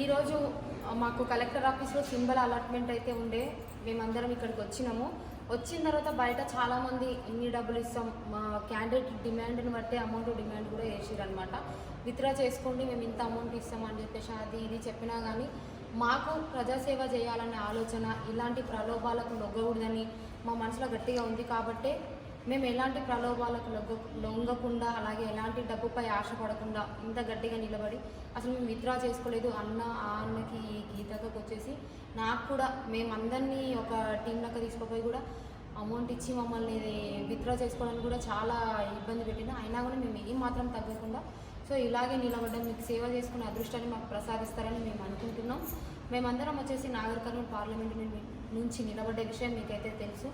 ఈరోజు మాకు కలెక్టర్ ఆఫీస్లో సింబల్ అలాట్మెంట్ అయితే ఉండే. మేమందరం ఇక్కడికి వచ్చినాము. వచ్చిన తర్వాత బయట చాలామంది ఇన్ని డబ్బులు ఇస్తాం మా క్యాండిడేట్ డిమాండ్ని బట్టి అమౌంట్ డిమాండ్ కూడా వేసిరు అనమాట విత్డ్రా చేసుకోండి మేము ఇంత అమౌంట్ ఇస్తామని చెప్పేసి అది ఇది చెప్పినా కానీ మాకు ప్రజాసేవ చేయాలనే ఆలోచన ఇలాంటి ప్రలోభాలకు నొగ్గకూడదని మా మనసులో గట్టిగా ఉంది కాబట్టే మేము ఎలాంటి ప్రలోభాలకు లొంగ లొంగకుండా అలాగే ఎలాంటి డబ్బుపై ఆశపడకుండా ఇంత గట్టిగా నిలబడి అసలు మేము విత్డ్రా చేసుకోలేదు. అన్న ఆ అన్నకి ఈ గీతకు వచ్చేసి నాకు కూడా మేమందరినీ ఒక టీం లెక్క తీసుకుపోయి కూడా అమౌంట్ ఇచ్చి మమ్మల్ని విత్డ్రా చేసుకోవడానికి కూడా చాలా ఇబ్బంది పెట్టిన అయినా కూడా మేము ఏం మాత్రం తగ్గకుండా సో ఇలాగే నిలబడ్డం మీకు సేవ చేసుకునే అదృష్టాన్ని మాకు ప్రసాదిస్తారని మేము అనుకుంటున్నాం. మేమందరం వచ్చేసి నాగర్ కర్నూలు పార్లమెంట్ నుండి- నుంచి నిలబడ్డ విషయం మీకైతే తెలుసు.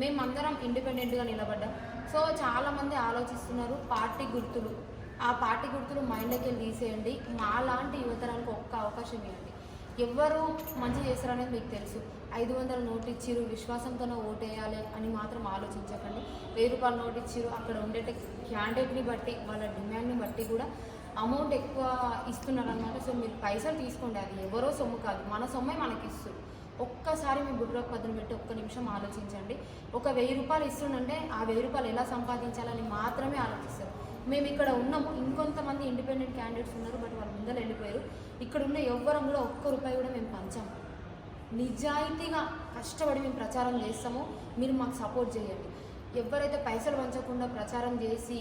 మేమందరం ఇండిపెండెంట్గా నిలబడ్డాం. సో చాలామంది ఆలోచిస్తున్నారు పార్టీ గుర్తులు. ఆ పార్టీ గుర్తులు మైండ్లోకి వెళ్ళి తీసేయండి. మా లాంటి యువతరానికి ఒక్క అవకాశం ఇవ్వండి. ఎవరు మంచి చేస్తారనేది మీకు తెలుసు. ఐదు వందల నోటు ఇచ్చిరు విశ్వాసంతోనే ఓటేయాలి అని మాత్రం ఆలోచించకండి. వెయ్యి రూపాయల నోటు ఇచ్చిరు అక్కడ ఉండే క్యాండిడేట్ని బట్టి వాళ్ళ డిమాండ్ని బట్టి కూడా అమౌంట్ ఎక్కువ ఇస్తున్నారు అనమాట సో మీరు పైసలు తీసుకోండి. అది ఎవరో సొమ్ము కాదు. మన సొమ్మే మనకి ఇస్తుంది ఒక్కసారి మీ బుర్రకు పదును పెట్టి ఒక్క నిమిషం ఆలోచించండి. ఒక వెయ్యి రూపాయలు ఇస్తుందంటే ఆ వెయ్యి రూపాయలు ఎలా సంపాదించాలని మాత్రమే ఆలోచిస్తారు. మేము ఇక్కడ ఉన్నాము ఇంకొంతమంది ఇండిపెండెంట్ క్యాండిడేట్స్ ఉన్నారు బట్ వాళ్ళు ముందర వెళ్ళిపోయారు. ఇక్కడ ఉన్న ఎవ్వరం కూడా ఒక్క రూపాయి కూడా మేము పంచాము నిజాయితీగా కష్టపడి మేము ప్రచారం చేస్తామో మీరు మాకు సపోర్ట్ చేయండి. ఎవరైతే పైసలు పంచకుండా ప్రచారం చేసి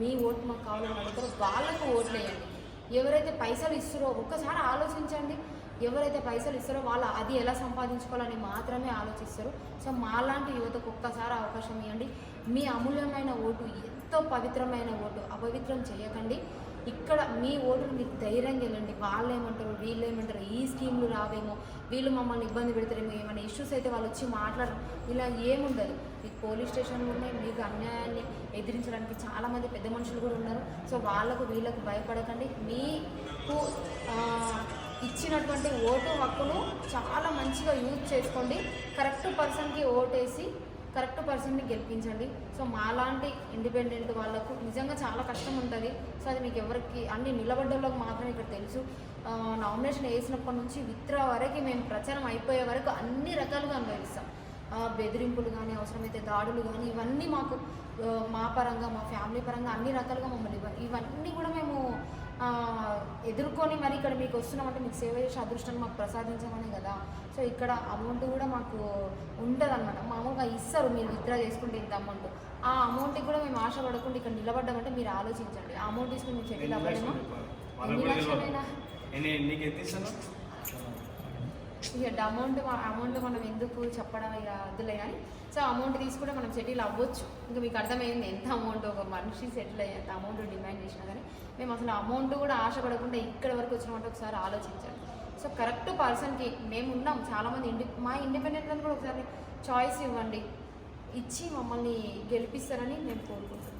మీ ఓటు మాకు కావాలని అడుగుతారో వాళ్ళకు ఓట్లు వేయండి ఎవరైతే పైసలు ఇస్తారో ఒక్కసారి ఆలోచించండి. ఎవరైతే పైసలు ఇస్తారో వాళ్ళు అది ఎలా సంపాదించుకోవాలని మాత్రమే ఆలోచిస్తారు. సో మాలాంటి యువతకు ఒక్కసారి అవకాశం ఇవ్వండి. మీ అమూల్యమైన ఓటు ఎంతో పవిత్రమైన ఓటు అపవిత్రం చేయకండి. ఇక్కడ మీ ఓటును మీరు ధైర్యంగా వెళ్ళండి. వాళ్ళు ఏమంటారు వీళ్ళు ఏమంటారు ఈ స్కీమ్లు రావేమో వీళ్ళు మమ్మల్ని ఇబ్బంది పెడతారేమో ఏమైనా ఇష్యూస్ అయితే వాళ్ళు వచ్చి మాట్లాడరు. ఇలా ఏముండదు. మీకు పోలీస్ స్టేషన్లు ఉన్నాయి మీకు అన్యాయాన్ని ఎదిరించడానికి చాలామంది పెద్ద మనుషులు కూడా ఉన్నారు. సో వాళ్ళకు వీళ్ళకు భయపడకండి. మీకు ఇచ్చినటువంటి ఓటు హక్కును చాలా మంచిగా యూజ్ చేసుకోండి. కరెక్ట్ పర్సన్కి ఓటేసి కరెక్ట్ పర్సన్ని గెలిపించండి. సో మాలాంటి ఇండిపెండెంట్ వాళ్ళకు నిజంగా చాలా కష్టం ఉంటుంది. సో అది మీకు ఎవరికి అన్ని నిలబడ్డోళ్ళకి మాత్రమే ఇక్కడ తెలుసు. నామినేషన్ వేసినప్పటి నుంచి విత్డ్రా వరకు మేము ప్రచారం అయిపోయే వరకు అన్ని రకాలుగా అనుభవిస్తాం. బెదిరింపులు కానీ అవసరమైతే దాడులు కానీ ఇవన్నీ మాకు మా పరంగా మా ఫ్యామిలీ పరంగా అన్ని రకాలుగా మమ్మల్ని ఇవన్నీ కూడా మేము ఎదుర్కొని మరి ఇక్కడ మీకు వస్తున్నామంటే మీకు సేవ చేసే అదృష్టాన్ని మాకు ప్రసాదించమని కదా. సో ఇక్కడ అమౌంట్ కూడా మాకు ఉంటుంది అనమాట మామూలుగా ఇస్తారు మీరు విత్డ్రా చేసుకుంటే ఇంత అమౌంట్ ఆ అమౌంట్కి కూడా మేము ఆశపడకుండా ఇక్కడ నిలబడ్డామంటే మీరు ఆలోచించండి. ఆ అమౌంట్ తీసుకుని మేము సెటిల్ అవ్వడమో ఎన్ని లక్షలైనా నేను నీకు ఎంత ఇస్తాను ఇక అమౌంట్ అమౌంట్ మనం ఎందుకు చెప్పడం ఇక వద్దులే కానీ సో అమౌంట్ తీసుకుంటే మనం సెటిల్ అవ్వచ్చు. ఇంకా మీకు అర్థమైంది ఎంత అమౌంట్ ఒక మనిషి సెటిల్ అయ్యేంత అమౌంట్ డిమాండ్ చేసినా కానీ మేము అసలు అమౌంట్ కూడా ఆశపడకుండా ఇక్కడ వరకు వచ్చినామంటే ఒకసారి ఆలోచించండి. సో కరెక్ట్ పర్సన్కి మేము ఉన్నాం చాలామంది ఇండి మా ఇండిపెండెంట్ అని కూడా ఒకసారి చాయిస్ ఇవ్వండి. ఇచ్చి మమ్మల్ని గెలిపిస్తారని మేము కోరుకుంటున్నాం.